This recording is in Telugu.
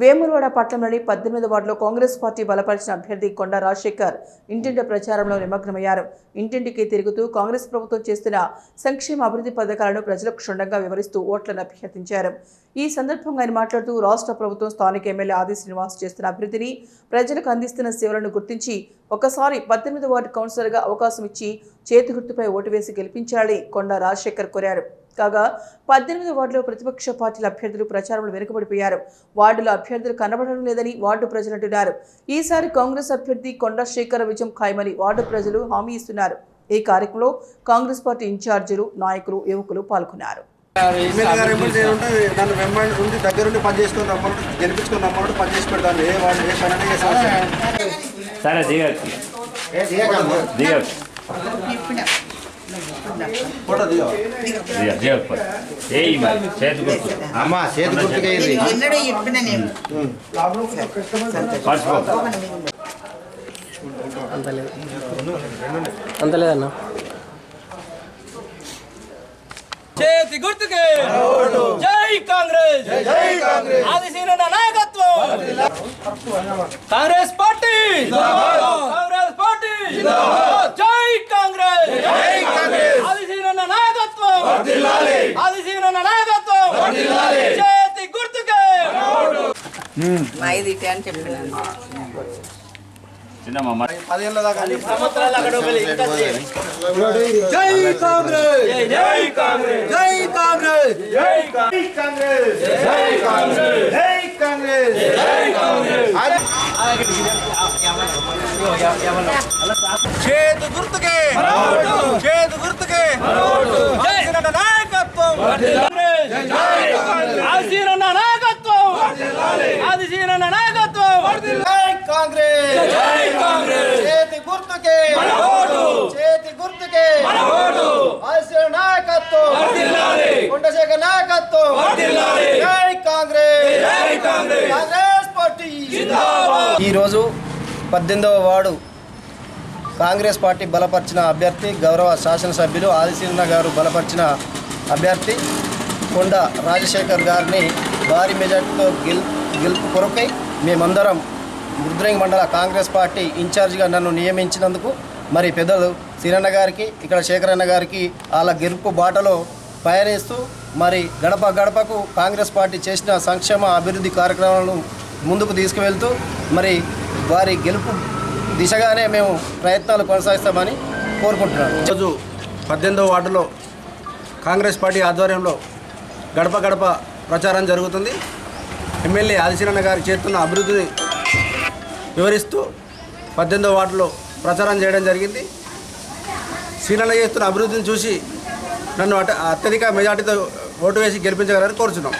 వేములవాడ పట్టణంలోని పద్దెనిమిది వార్డులో కాంగ్రెస్ పార్టీ బలపరిచిన అభ్యర్థి కొండ రాజశేఖర్ ఇంటింటి ప్రచారంలో నిమగ్నమయ్యారు. ఇంటింటికి తిరుగుతూ కాంగ్రెస్ ప్రభుత్వం చేస్తున్న సంక్షేమ అభివృద్ధి పథకాలను ప్రజలకు క్షుణ్ణంగా వివరిస్తూ ఓట్లను అభ్యర్థించారు. ఈ సందర్భంగా ఆయన మాట్లాడుతూ రాష్ట్ర ప్రభుత్వం స్థానిక ఎమ్మెల్యే ఆది శ్రీనివాస్ చేస్తున్న అభివృద్ధిని ప్రజలకు అందిస్తున్న సేవలను గుర్తించి ఒకసారి పద్దెనిమిది వార్డు కౌన్సిలర్గా అవకాశం ఇచ్చి చేతి గుర్తుపై ఓటు వేసి గెలిపించాలని కొండ రాజశేఖర్ కోరారు. కాగా పద్దెనిమిది వార్డులో ప్రతిపక్ష పార్టీల అభ్యర్థులు ప్రచారంలో వెనుకబడిపోయారు. వార్డులో అభ్యర్థులు కనబడడం లేదని వార్డు ప్రజలు అంటున్నారు. ఈసారి కాంగ్రెస్ అభ్యర్థి కొండ శేఖర్ విజయం ఖాయమని వార్డు ప్రజలు హామీ ఇస్తున్నారు. ఈ కార్యక్రమంలో కాంగ్రెస్ పార్టీ ఇన్ఛార్జీలు నాయకులు యువకులు పాల్గొన్నారు. సరే దిగచ్చు దిగచ్చు అమ్మా చేతి గుర్తుకే ఇది. ఎన్నడూ చెప్పిన నేను. అంతలేదన్నా చేతి గుర్తుకే. జై కాంగ్రెస్. ఆదిశీన నాయకత్వం కాంగ్రెస్ పార్టీ కాంగ్రెస్ పార్టీ జై కాంగ్రెస్ ఆదిశీన నాయకత్వం ఆదిశీన నాయకత్వం చేతి గుర్తుకే మా ఇది ఇటే అని చెప్పినాను. చిన్నమ్మ మరి పదేళ్ళ దాకా అన్ని జై కాంగ్రెస్! జై కాంగ్రెస్! జై కాంగ్రెస్! జై కాంగ్రెస్! జై కాంగ్రెస్! జై కాంగ్రెస్! జై కాంగ్రెస్! చేతు గుర్తుకే! చేతు గుర్తుకే! ఆశీర్వాద నాయకత్వం ఆశీర్వాద నాయకత్వం ఆదిశీన నాయకత్వం జై కాంగ్రెస్ జై కాంగ్రెస్ చేతి గుర్తుకే చేతి గుర్తుకే. ఆశీర్వాద నాయకత్వం. కొండశేఖర్ నాయకత్వం. జై కాంగ్రెస్. జై కాంగ్రెస్. పార్టీ. ఈరోజు పద్దెనిమిదవ వార్డు కాంగ్రెస్ పార్టీ బలపరిచిన అభ్యర్థి గౌరవ శాసనసభ్యులు ఆదిశీలన గారు బలపరిచిన అభ్యర్థి కొండ రాజశేఖర్ గారిని భారీ మెజార్టీతో గెల్ గెలుపు కొరకై మేమందరం రుద్రంగి మండల కాంగ్రెస్ పార్టీ ఇన్ఛార్జిగా నన్ను నియమించినందుకు మరి పెద్దలు సిరన్న గారికి ఇక్కడ శేఖరన్న గారికి వాళ్ళ గెలుపు బాటలో పయనిస్తూ మరి గడప గడపకు కాంగ్రెస్ పార్టీ చేసిన సంక్షేమ అభివృద్ధి కార్యక్రమాలను ముందుకు తీసుకువెళ్తూ మరి వారి గెలుపు దిశగానే మేము ప్రయత్నాలు కొనసాగిస్తామని కోరుకుంటున్నాను. ఈరోజు పద్దెనిమిదవ వార్డులో కాంగ్రెస్ పార్టీ ఆధ్వర్యంలో గడప గడప ప్రచారం జరుగుతుంది. ఎమ్మెల్యే ఆదిశీరణ గారు చేస్తున్న అభివృద్ధిని వివరిస్తూ పద్దెనిమిదో వార్డులో ప్రచారం చేయడం జరిగింది. శ్రీనల్ల చేస్తున్న అభివృద్ధిని చూసి నన్ను అట అత్యధిక మెజార్టీతో ఓటు వేసి గెలిపించగలని కోరుచున్నాం.